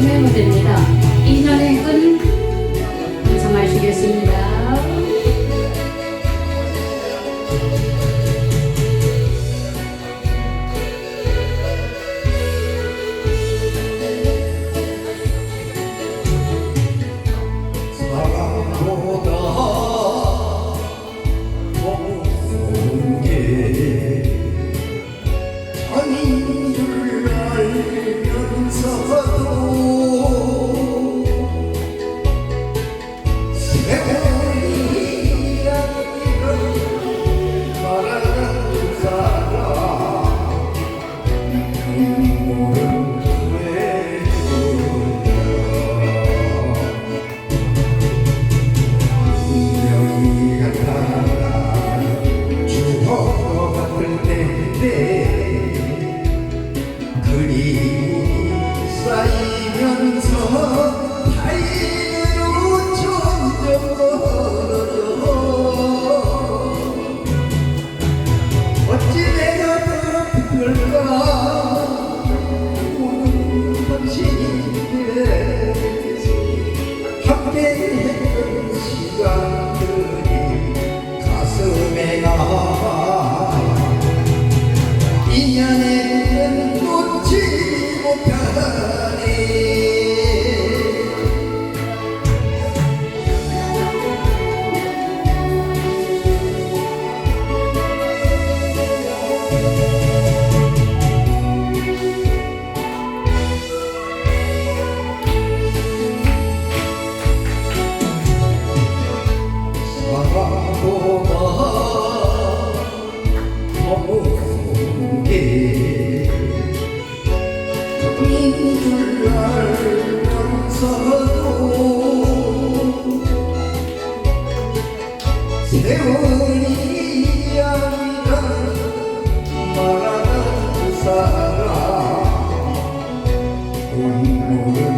김해 무대입니다. 2년의 끈 감상하시겠습니다. 아닌 줄 알면서도 God. 사랑 분노를